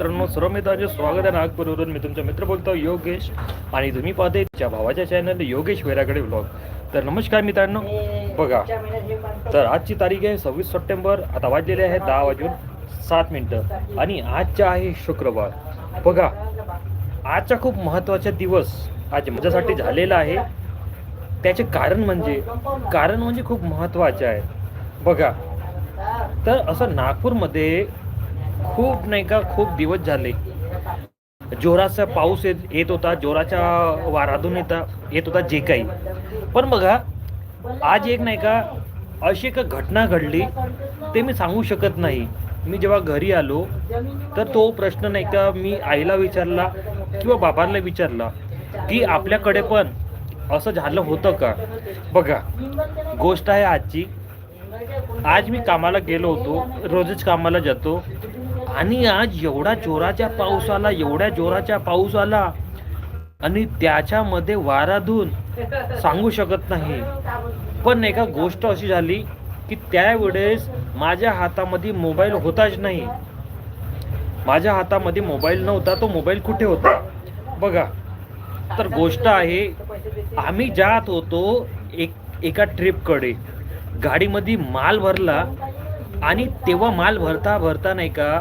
मित्रांनो सर्व मित्रांचे स्वागत आहे नागपूरवरून. मी तुमचा मित्र बोलतो योगेश. आणि तुम्ही पाहते त्या भावाच्या चॅनल योगेश वेराकडे ब्लॉग तर नमस्कार मित्रांनो. बघा तर आजची तारीख आहे सव्वीस सप्टेंबर. आता वाजलेले आहे दहा वाजून सात मिनटं. आणि आजच्या आहे शुक्रवार. बघा आजचा खूप महत्त्वाचा दिवस आज माझ्यासाठी झालेला आहे. त्याचे कारण म्हणजे कारण म्हणजे खूप महत्त्वाचे आहे. बघा तर असं नागपूरमध्ये खूप नाही का खूप दिवस झाले. जोराचा पाऊस येत येत होता जोराच्या वारातून येता येत होता जे काही. पण बघा आज एक नाही का अशी एक घटना घडली ते मी सांगू शकत नाही. मी जेव्हा घरी आलो तर तो प्रश्न नाही का मी आईला विचारला किंवा बाबांना विचारला की आपल्याकडे पण असं झालं होतं का? बघा गोष्ट आहे आजची. आज मी कामाला गेलो होतो रोजच कामाला जातो. आणि आज एवढा जोराचा पाऊस आला एवढ्या जोराचा पाऊस आला आणि त्याच्यामध्ये वाराधून सांगू शकत नाही. पण एका गोष्ट अशी झाली की त्यावेळेस माझ्या हातामध्ये मोबाईल होताच नाही. माझ्या हातामध्ये मोबाईल नव्हता तो मोबाईल कुठे होता? बघा. तर गोष्ट आहे आम्ही जात होतो एक एका ट्रिपकडे. गाडीमध्ये माल भरला आणि तेव्हा माल भरता भरता नाही का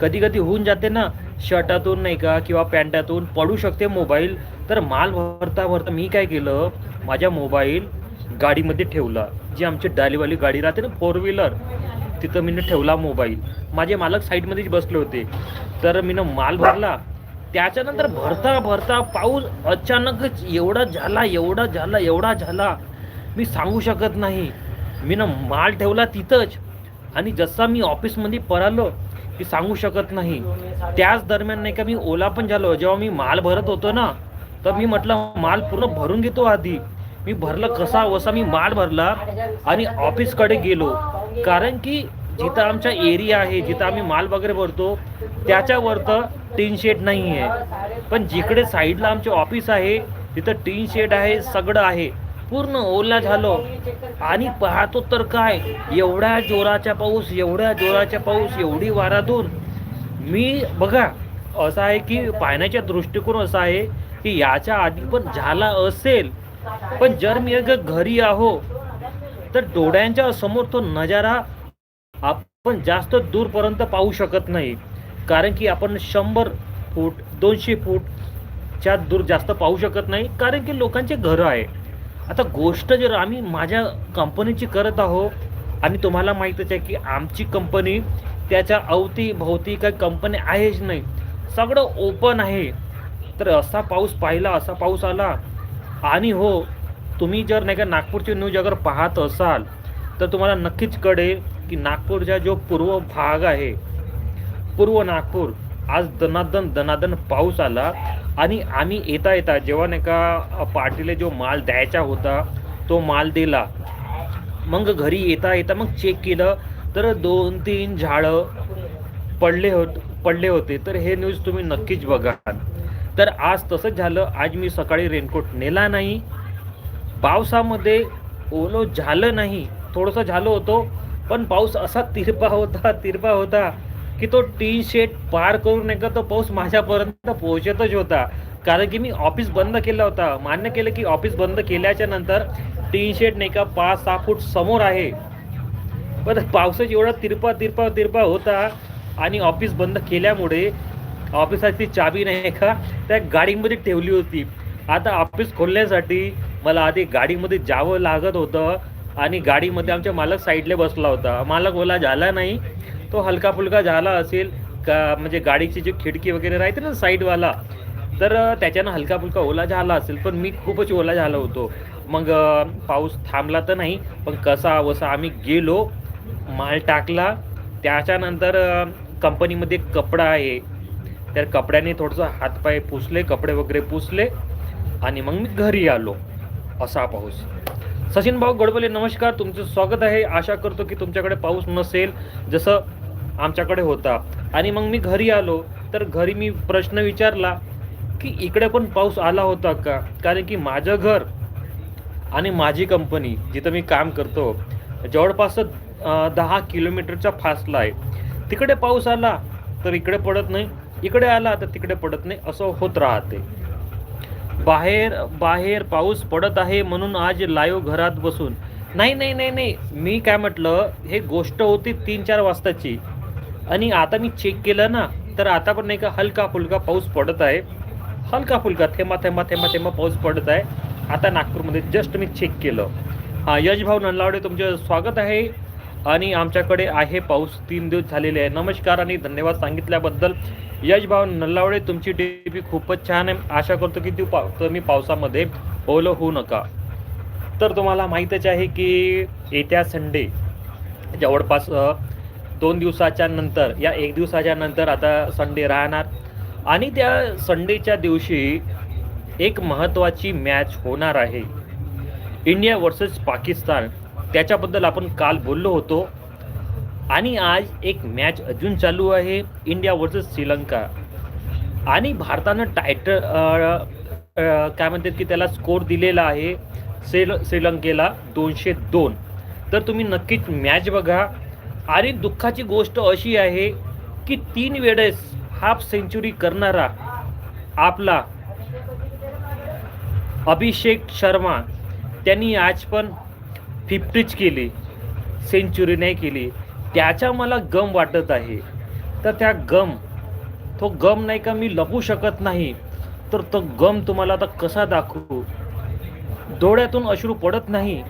कधी कधी होऊन जाते ना शर्टातून नाही का किंवा पॅन्टातून पडू शकते मोबाईल. तर माल भरता भरता मी काय केलं माझ्या मोबाईल गाडीमध्ये ठेवला. जी आमची डालीवाली गाडी राहते ना फोर व्हीलर तिथं मी ठेवला मोबाईल. माझे मालक साईडमध्येच बसले होते. तर मी माल भरला. त्याच्यानंतर भरता भरता पाऊस अचानकच एवढा झाला एवढा झाला एवढा झाला. मी सांगू शकत नाही. मी ना माल ठेवला तिथंच. आणि जसा मी ऑफिसमध्ये परालो की सांगू शकत नाही. त्याच दरम्यान नाही का मी ओला पण झालो. जेव्हा मी माल भरत होतो ना तर मी म्हटलं माल पूर्ण भरून घेतो आधी. मी भरलं कसा वसा मी माल भरला आणि ऑफिसकडे गेलो. कारण की जिथं आमचा एरिया आहे जिथं आम्ही माल वगैरे भरतो त्याच्यावर तर टीन शेड नाही आहे पण जिकडे साईडला आमचे ऑफिस आहे तिथं टीन शेड आहे सगळं आहे. पूर्ण ओला झालो. आणि पाहतो तर काय एवढ्या जोराचा पाऊस एवढ्या जोराचा पाऊस एवढी वारातून मी बघा असं आहे की पाहण्याच्या दृष्टिकोन असा आहे की याच्या आधी पण झाला असेल पण जर मी अगर घरी आहो तर डोळ्यांच्या समोर तो नजारा आपण जास्त दूरपर्यंत पाहू शकत नाही. कारण की आपण शंभर फूट दोनशे फूटच्या दूर जास्त पाहू शकत नाही कारण की लोकांचे घरं आहे आता गोष्ट जर आम्ही माझ्या कंपनीची करत आहो आणि तुम्हाला माहीतच आहे की आमची कंपनी त्याच्या अवती भोवती काही कंपनी आहेच नाही. सगळं ओपन आहे. तर असा पाऊस पाहिला असा पाऊस आला. आणि हो तुम्ही जर नाही का नागपूरची न्यूज अगर पाहत असाल तर तुम्हाला नक्कीच कळेल की नागपूरचा जो पूर्व भाग आहे पूर्व नागपूर आज दनादन दनादन पाऊस आला. आणि आम्ही येता येता जेव्हा नाही का पार्टीला जो माल द्यायचा होता तो माल दिला. मग घरी येता येता मग चेक केलं तर दोन तीन झाडं पडले होत पडले होते. तर हे न्यूज तुम्ही नक्कीच बघा तर आज तसंच झालं. आज मी सकाळी रेनकोट नेला नाही. पावसामध्ये ओलो झालं नाही. थोडंसं झालं होतो पण पाऊस असा तिरपा होता तिरपा होता. की तो टी शेट पार करून नाही का तो पाऊस माझ्यापर्यंत पोहोचतच होता. कारण की मी ऑफिस बंद केला होता. मान्य केलं की ऑफिस बंद केल्याच्यानंतर टी शेट नाही का पाच सहा फूट समोर आहे. पण पावसाच एवढा तिरपा तिरपा तिरपा होता आणि ऑफिस बंद केल्यामुळे ऑफिसाची चाबी नाही का त्या गाडीमध्ये ठेवली होती. आता ऑफिस खोलण्यासाठी मला आधी गाडीमध्ये जावं लागत होतं आणि गाडीमध्ये आमच्या मालक साईडला बसला होता. मालक ओला झाला नाही. तो हलका फुलका झाला असेल का म्हणजे गाडीची जी खिडकी वगैरे राहते ना साईडवाला तर त्याच्यानं हलका फुलका ओला झाला असेल. पण मी खूपच ओला झाला होतो. मग पाऊस थांबला तर नाही पण कसा वसा आम्ही गेलो माल टाकला. त्याच्यानंतर कंपनीमध्ये एक कपडा आहे. त्या कपड्याने थोडंसं हातपाय पुसले कपडे वगैरे पुसले आणि मग मी घरी आलो. असा पाऊस. सचिन भाऊ गडबले नमस्कार. तुमचं स्वागत आहे. आशा करतो की तुमच्याकडे पाऊस नसेल. जसं आमच्याकडे होता. आणि मग मी घरी आलो. तर घरी मी प्रश्न विचारला की इकडे पण पाऊस आला होता का? कारण की माझं घर आणि माझी कंपनी जिथं मी काम करतो जवळपास दहा किलोमीटरचा फासला आहे. तिकडे पाऊस आला तर इकडे पडत नाही. इकडे आला तर तिकडे पडत नाही. असं होत राहते. बाहेर बाहेर पाऊस पडत आहे म्हणून आज लाईव्ह घरात बसून. नाही नाही नाही नाही. मी काय म्हटलं हे गोष्ट होती तीन चार वाजताची. आणि आता मी चेक केलं ना तर आता पण नाही का हलका फुलका पाऊस पडत आहे. हलका फुलका थेंबा थेंबा थेंबा थेंबा पाऊस पडत आहे. आता नागपूरमध्ये जस्ट मी चेक केलं. हां यशभाऊ नंदलावडे नल्लावडे तुमचं स्वागत आहे. आणि आमच्याकडे आहे पाऊस तीन दिवस झालेले आहे. नमस्कार आणि धन्यवाद सांगितल्याबद्दल. यशभाऊ नल्लावडे तुमची टीपी खूपच छान आहे. आशा करतो की तू पाव तुम्ही पावसामध्ये ओलं होऊ नका. तर तुम्हाला माहीतच आहे की येत्या संडे जवळपास दोन दिवसाच्या नंतर या एक दिवसाच्या नंतर आता संडे राहणार. आणि त्या संडेच्या दिवशी एक महत्त्वाची मॅच होणार आहे. इंडिया वर्सेस पाकिस्तान त्याच्याबद्दल आपण काल बोललो होतो. आणि आज एक मॅच अजून चालू आहे इंडिया वर्सेस श्रीलंका. आणि भारतानं टायटल काय म्हणतात की त्याला स्कोर दिलेला आहे श्रील श्रीलंकेला दोनशे दोन. तर तुम्ही नक्कीच मॅच बघा. आणि दुःखाची गोष्ट अशी आहे की तीन वेळेस हाफ सेंचुरी करणारा आपला अभिषेक शर्मा त्यांनी आज पण फिफ्टीच केली सेंचुरी नाही केली. त्याच्या मला गम वाटत आहे. तर त्या गम तो गम नाही का मी लपू शकत नाही. तर तो गम तुम्हाला आता कसा दाखवू? डोळ्यातून अश्रू पडत नाही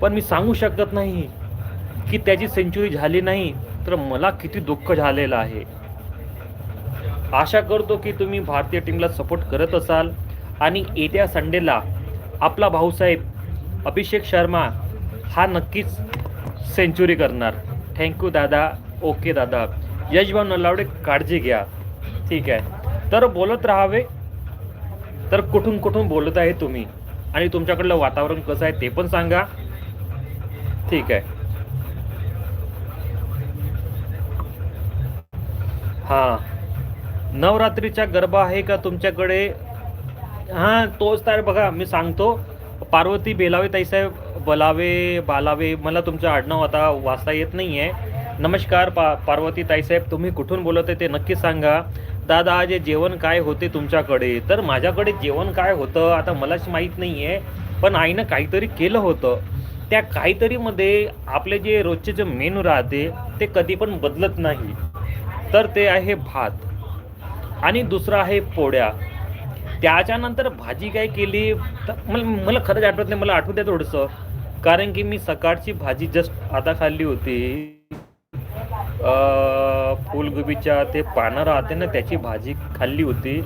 पण मी सांगू शकत नाही. की त्याची सेंचुरी झाली नाही तर मला किती दुःख झालेलं आहे. आशा करतो की तुम्ही भारतीय टीमला सपोर्ट करत असाल. आणि येत्या संडेला आपला भाऊसाहेब अभिषेक शर्मा हा नक्कीच सेंचुरी करणार. थँक्यू दादा. ओके दादा. यशभाऊ नलावडे काळजी घ्या. ठीक आहे. तर बोलत राहावे. तर कुठून कुठून बोलत आहे तुम्ही? आणि तुमच्याकडलं वातावरण कसं आहे ते पण सांगा. ठीक आहे. हां. नवरात्रीचा गरबा आहे का तुमच्याकडे? हां तोच तर बघा मी सांगतो. पार्वती बेलावे ताईसाहेब बलावे बालावे मला तुमचं आडनाव आता वाचता येत नाही आहे नमस्कार पा पार्वती ताईसाहेब तुम्ही कुठून बोलत आहे ते नक्की सांगा. दादा आज जेवण काय होते तुमच्याकडे? तर माझ्याकडे जेवण काय होतं आता मलाच माहीत नाही आहे पण आईनं काहीतरी केलं होतं. त्या काहीतरीमध्ये आपले जे रोजचे जे मेनू राहते ते कधी पण बदलत नाही. तर ते आहे भात आणि दुसरं आहे पोळ्या. त्याच्यानंतर भाजी काय केली? तर मला मला खरंच आठवत नाही मला आठवते थोडंसं. कारण की मी सकाळची भाजी जस्ट आता खाल्ली होती. फुलगोबीच्या ते पानं राहते ना त्याची भाजी खाल्ली होती.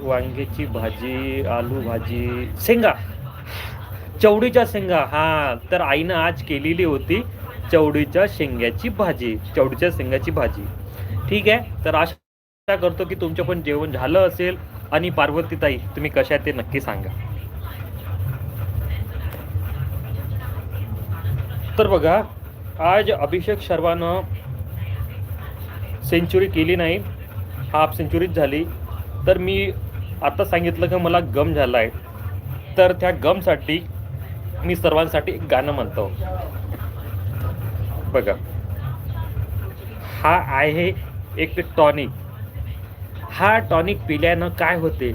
वांग्याची भाजी आलू भाजी शेंगा. चवडीच्या शेंगा हा. तर आईनं आज केलेली होती चवडीच्या शेंग्याची भाजी चवडीच्या शेंगाची भाजी. ठीक आहे. तर आशा करतो की तुमचं पण जेवण झालं असेल. आणि पार्वतीताई तुम्ही कशा आहे ते नक्की सांगा. तर बघा आज अभिषेक शर्मानं सेंचुरी केली नाही. हाफ सेंचुरीच झाली. तर मी आता सांगितलं की मला गम झाला आहे तर त्या गमसाठी मी सर्वांसाठी एक गाणं म्हणतो. बघा. हा आहे एक टॉनिक हा टॉनिक पिल्यानं काय होते?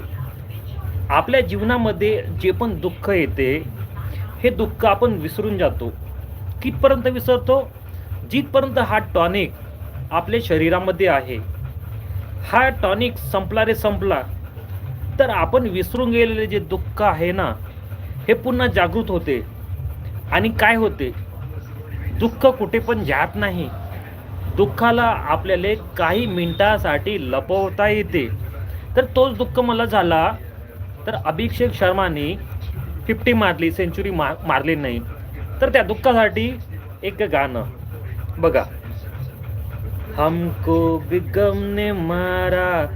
आपल्या जीवनामध्ये जे पण दुःख येते हे दुःख आपण विसरून जातो. कितपर्यंत विसरतो? जिथपर्यंत हा टॉनिक आपल्या शरीरामध्ये आहे. हा टॉनिक संपला रे संपला तर आपण विसरून गेलेले जे दुःख आहे ना हे पुन्हा जागृत होते. आणि काय होते? दुःख कुठे पण जात नाही. दुःखाला आपल्याला काही मिनिटासाठी लपवता येते. तर तोच दुःख मला झाला. तर अभिषेक शर्माने फिफ्टी मारली सेंचुरी मार मारली नाही. तर त्या दुःखासाठी एक गाणं. बघा. हमको बिगमने ने मारा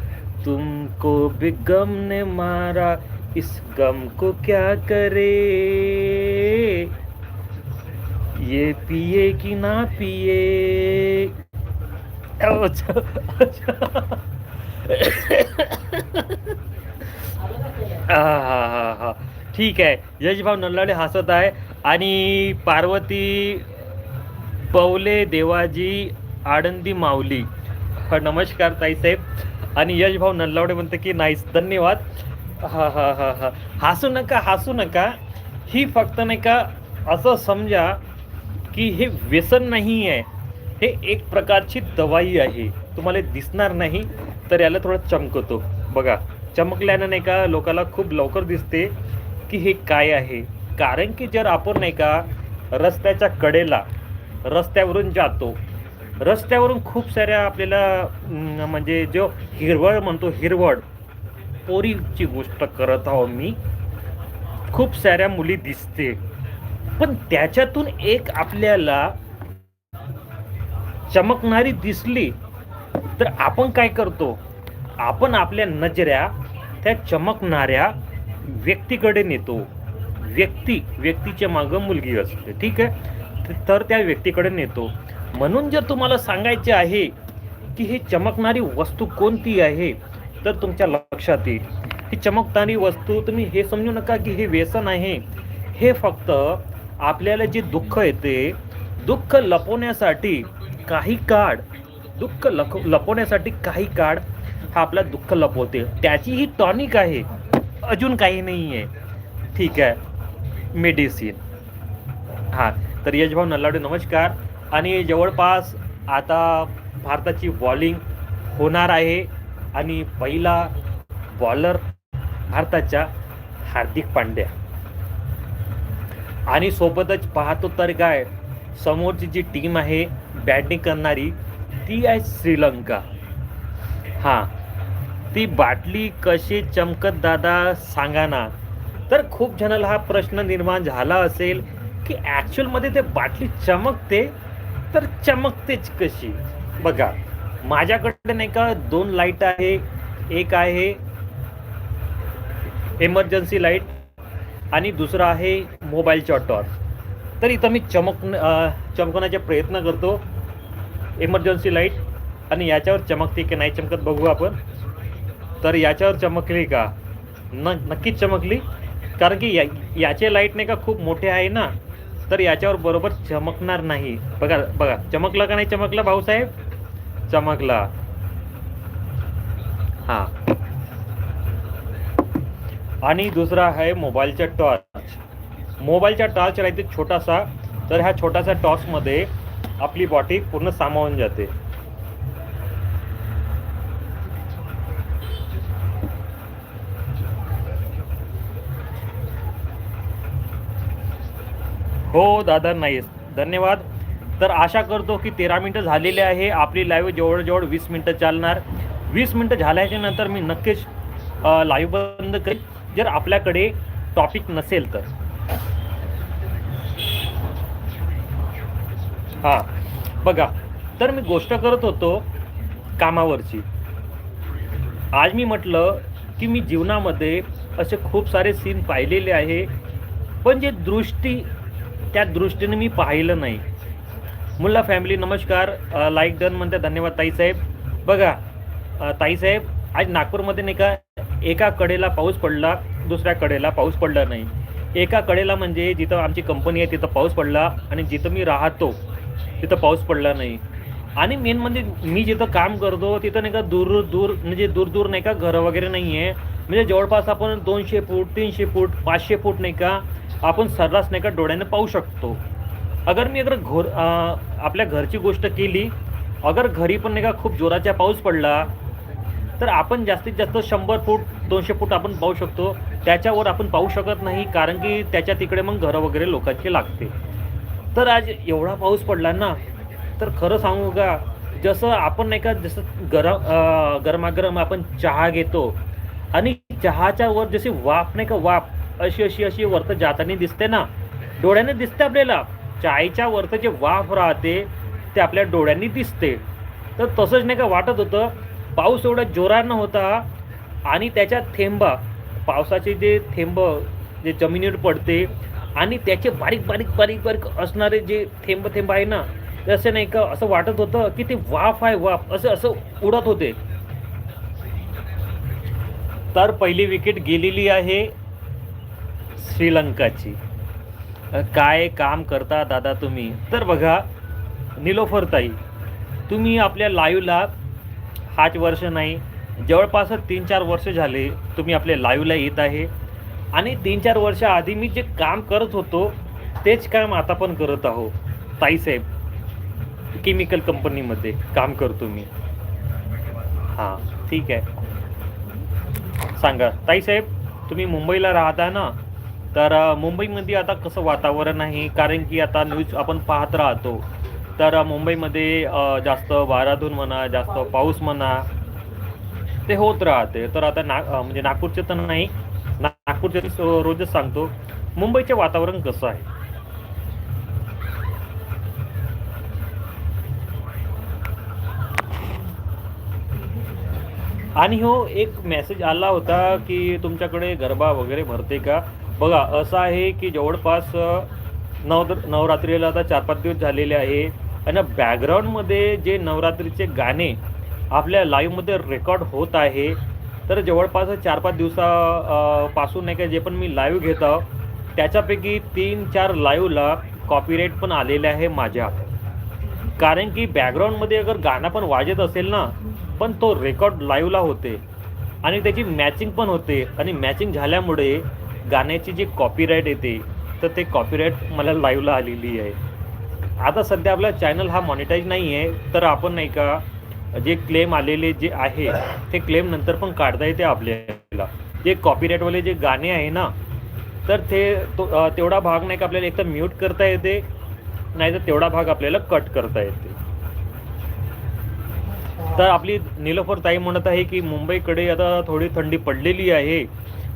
तुमको बिगम ने मारा इस गम को क्या करे? ये पिए कि ना पिए? हा हा हा हा. ठीक आहे. यशभाऊ नल्लाडे हसत आहे. आणि पार्वती पवले देवाजी आडंदी माऊली. नमस्कार ताईसाहेब आणि यशभाऊ नल्लावडे म्हणते की नाही धन्यवाद. हा हा हा हा. हसू नका हसू नका. ही फक्त नाही का असं समजा की हे व्यसन नाही आहे हे एक प्रकारची दवाई आहे. तुम्हाला दिसणार नाही तर याला थोडं चमकतो. बघा चमकल्यानं नाही का लोकाला खूप लवकर दिसते की हे काय आहे. कारण की जर आपण नाही का रस्त्याच्या कडेला रस्त्यावरून जातो. रस्त्यावरून खूप साऱ्या आपल्याला म्हणजे जो हिरवळ म्हणतो हिरवळ पोरीची गोष्ट करत आहो मी. खूप साऱ्या मुली दिसते. पण त्याच्यातून एक आपल्याला चमकणारी दिसली तर आपण काय करतो? आपण आपल्या नजऱ्या त्या चमकणाऱ्या व्यक्तीकडे नेतो. व्यक्ती व्यक्तीच्या मागं मुलगी असते ठीक आहे? तर त्या व्यक्तीकडे नेतो. म्हणून जर तुम्हाला सांगायचे आहे की ही चमकणारी वस्तू कोणती आहे तर तुमच्या लक्षात येईल. ही चमकणारी वस्तू तुम्ही हे समजू नका की हे व्यसन आहे. हे फक्त आपल्याला जे दुःख येते दुःख लपवण्यासाठी काही काळ दुःख लख लपवण्यासाठी काही काळ हा आपला दुःख लपवते. त्याची ही टॉनिक आहे. अजून काही नाही आहे ठीक आहे. मेडिसिन हां तर यशभाऊ नल्लाडू नमस्कार. आणि जवळपास आता भारताची बॉलिंग होणार आहे. आणि पहिला बॉलर भारताच्या हार्दिक पांड्या. आणि सोबतच पाहतो तर काय समोरची जी टीम आहे बॅटिंग करणारी ती आहे श्रीलंका. हां ती बाटली कशी चमकत दादा सांगा ना. तर खूप जणाला हा प्रश्न निर्माण झाला असेल की ॲक्च्युअलमध्ये ते बाटली चमकते तर चमकतेच कशी? बघा माझ्याकडे नाही का दोन लाइट आहे. एक आहे एमर्जन्सी लाइट आणि दुसरा आहे मोबाईलचा टॉर्च तर इथं मी चमक चमकवण्याचा प्रयत्न करतो. इमर्जन्सी लाइट आणि याच्यावर चमकते की नाही चमकत बघू आपण. तर याच्यावर चमकली का? न नक्कीच चमकली. कारण की या याचे लाइट नाही का खूप मोठे आहे ना? तर याच्यावर बरोबर चमकणार नाही. बघा बघा. चमकला का नाही चमकला भाऊसाहेब? चमकला. हां. आणि दुसरा आहे मोबाईलचा टॉर्च मोबाईलच्या टॉर्च राहते छोटासा तर ह्या छोटासा टॉर्चमध्ये आपली बॉडी पूर्ण सामावून जाते. हो दादा नाही धन्यवाद. तर आशा करतो की तेरा मिनटं झालेले आहे. आपली लाईव्ह जवळजवळ वीस मिनटं चालणार. वीस मिनटं झाल्याच्यानंतर मी नक्कीच लाईव्ह बंद करेन. जर आपल्याकडे टॉपिक नसेल तर. हां. बघा तर मी गोष्ट करत होतो कामावरची. आज मी म्हटलं की मी जीवनामध्ये असे खूप सारे सीन पाहिलेले आहे पण जे दृष्टी त्या दृष्टीने मी पाहिलं नाही. मुला फॅमिली नमस्कार. लाईक डन म्हणते धन्यवाद ताईसाहेब बघा ताईसाहेब आज नागपूरमध्ये नाही का एका कडेला पाऊस पडला दुसऱ्या कडेला पाऊस पडला नाही. एका कडेला म्हणजे जिथं आमची कंपनी आहे तिथं पाऊस पडला आणि जिथं मी राहतो तिथं पाऊस पडला नाही. आणि मेन म्हणजे मी जिथं काम करतो तिथं नाही का दूर दूर म्हणजे दूर दूर नाही का घरं वगैरे नाही आहे म्हणजे जवळपास आपण दोनशे फूट तीनशे फूट पाचशे फूट नाही का आपण सर्रास नाही का डोळ्यानं पाहू शकतो. अगर मी अगर घोर आपल्या घरची गोष्ट केली अगर घरी पण नाही का खूप जोराचा पाऊस पडला तर आपण जास्तीत जास्त शंभर फूट दोनशे फूट आपण पाहू शकतो. त्याच्यावर आपण पाहू शकत नाही कारण की त्याच्या तिकडे मग घरं वगैरे लोकांची लागते. तर आज एवढा पाऊस पडला ना तर खरं सांगू का जसं आपण नाही का जसं गरम गरमागरम आपण चहा घेतो आणि चहाच्या वर जशी वाफ नाही का वाफ अशी अशी अशी वरतं जाताना दिसते ना डोळ्याने दिसते आपल्याला. चायच्या वरतं जे वाफ राहते ते आपल्या डोळ्यांनी दिसते. तर तसंच नाही का वाटत होतं पाऊस एवढा जोरानं होता आणि त्याच्या थेंबा पावसाचे जे थेंब जे जमिनीवर पडते आणि त्याचे बारीक बारीक बारीक बारीक असणारे जे थेंब थेंब आहे ना असं नाही का असं वाटत होतं की ते वाफ आहे वाफ असं असं उडत होते. तर पहिली विकेट गेलेली आहे श्रीलंकाची. काय काम करता दादा तुम्ही? तर बघा निलोफरताई तुम्ही आपल्या लाईव्हला पाच वर्ष नाही जवळपास तीन चार वर्ष झाले तुम्ही आपल्या लाईव्हला येत आहे. आणि तीन चार वर्षाआधी मी जे काम करत होतो तेच काम आता पण करत आहो ताईसाहेब केमिकल कंपनीमध्ये काम करतो मी. हां ठीक आहे. सांगा ताईसाहेब तुम्ही मुंबईला राहता ना? तर मुंबईमध्ये आता कसं वातावरण आहे? कारण की आता न्यूज आपण पाहत राहतो. तर मुंबईमध्ये जास्त वाराधून म्हणा जास्त पाऊस म्हणा ते होत राहते. तर आता ना म्हणजे नागपूरचे तर नाही नागपूरच्या रोजच सांगतो मुंबईचे वातावरण कसं आहे? आणि हो एक मेसेज आला होता की तुमच्याकडे गरबा वगैरे भरते का? बघा असं आहे की जवळपास नव नवरात्रीला आता चार पाच दिवस झालेले आहे. आणि बॅकग्राऊंडमध्ये जे नवरात्रीचे गाणे आपल्या लाईव्हमध्ये रेकॉर्ड होत आहे तर जवळपास चार पाच दिवसा पासून नाही का जे पण मी लाईव्ह घेत आहो त्याच्यापैकी तीन चार लाईव्हला कॉपीराईट पण आलेले आहे माझ्या. कारण की बॅकग्राऊंडमध्ये अगर गाणं पण वाजत असेल ना पण तो रेकॉर्ड लाईव्हला होते. आणि त्याची मॅचिंग पण होते. आणि मॅचिंग झाल्यामुळे गाण्याची जी कॉपीराईट येते तर ते कॉपीराईट मला लाईव्हला आलेली आहे. आता सध्या आपला चॅनल हा मॉनिटाईज नाही आहे तर आपण नाही का जे क्लेम आलेले जे आहे ते क्लेम नंतर पण काढता येते आपल्याला. जे कॉपीराईटवाले जे गाणे आहे ना तर ते तो तेवढा भाग नाही का आपल्याला एक तर म्यूट करता येते नाही तर तेवढा भाग आपल्याला कट करता येते. तर आपली निलोफर ताई म्हणत आहे की मुंबईकडे आता थोडी थंडी पडलेली आहे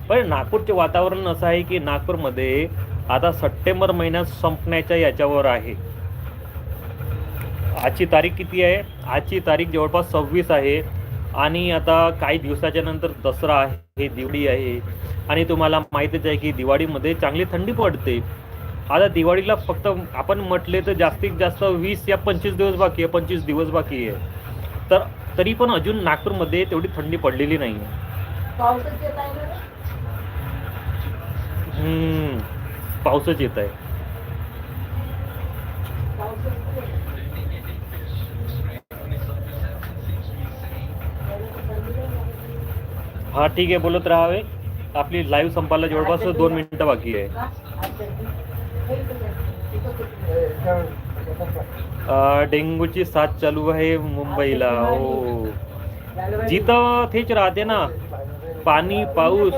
पण नागपूरचे वातावरण असं आहे की नागपूरमध्ये आता सप्टेंबर महिन्यात संपण्याच्या याच्यावर आहे. आजची तारीख किती आहे? आजची तारीख जवळपास सव्वीस आहे. आणि आता काही दिवसाच्या नंतर दसरा आहे दिवाळी आहे. आणि तुम्हाला माहितीच आहे की दिवाळीमध्ये चांगली थंडी पडते. आता दिवाळीला फक्त आपण म्हटले तर जास्तीत जास्त वीस या पंचवीस दिवस बाकी आहे पंचवीस दिवस बाकी आहे. तर तरी पण अजून नागपूरमध्ये तेवढी थंडी पडलेली नाही. आहे पावसाच येत आहे ना हम्म, पाऊसच येत आहे पावसाच येत आहे. हा ठीक आहे बोलत राहावे आपली लाईव्ह संपायला जवळपास दोन मिनिटं बाकी आहे. डेंग्यूची साथ चालू आहे मुंबईला हो. जिथं तेच राहते ना पाणी पाऊस.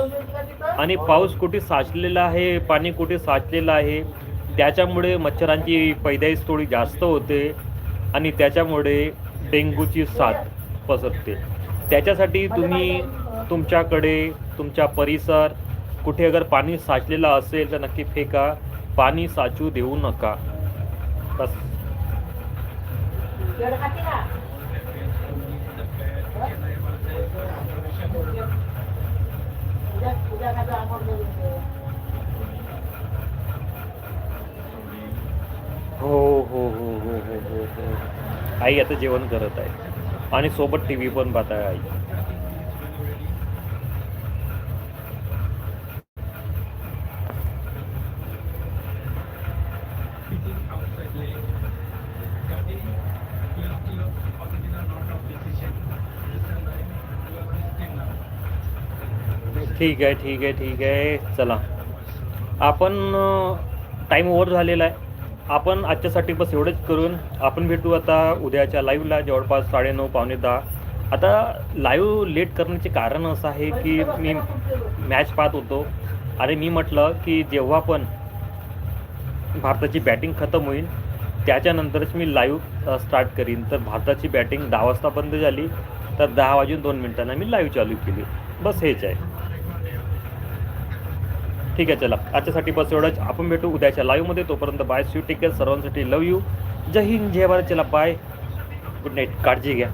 आणि पाऊस कुठे साचलेला आहे पाणी कुठे साचलेलं आहे त्याच्यामुळे मच्छरांची पैदाईस थोडी जास्त होते. आणि त्याच्यामुळे डेंग्यूची साथ पसरते. त्याच्यासाठी तुम्ही तुमच्याकडे तुमच्या परिसर कुठे अगर पाणी साचलेलं असेल तर नक्की फेका. पाणी साचू देऊ नका. बस. हो हो हो हो हो हो हो. आई आता जेवण करत आहे. आणि सोबत टी व्ही पण पाहत आहे आई. ठीक आहे ठीक आहे ठीक आहे. चला. आपण टाईम ओव्हर झालेला आहे. आपण आजच्यासाठी बस एवढंच करून आपण भेटू आता उद्याच्या लाईव्हला जवळपास साडेनऊ पावणे दहा. आता लाईव्ह लेट करण्याचे कारण असं आहे की मी मॅच पाहत होतो. आणि मी म्हटलं की जेव्हा पण भारताची बॅटिंग खतम होईल त्याच्यानंतरच मी लाईव्ह स्टार्ट करीन. तर भारताची बॅटिंग दहा वाजता बंद झाली तर दहा वाजून दोन मिनिटांना मी लाईव्ह चालू केली. बस हेच आहे. ठीक आहे चला. आजच्यासाठी बस एवढंच. आपण भेटू उद्याच्या लाईव्हमध्ये तोपर्यंत बाय स्वीट टेक केअर सर्वांसाठी लव यू जय हिंद. जय भारत. चला बाय गुड नाईट काळजी घ्या.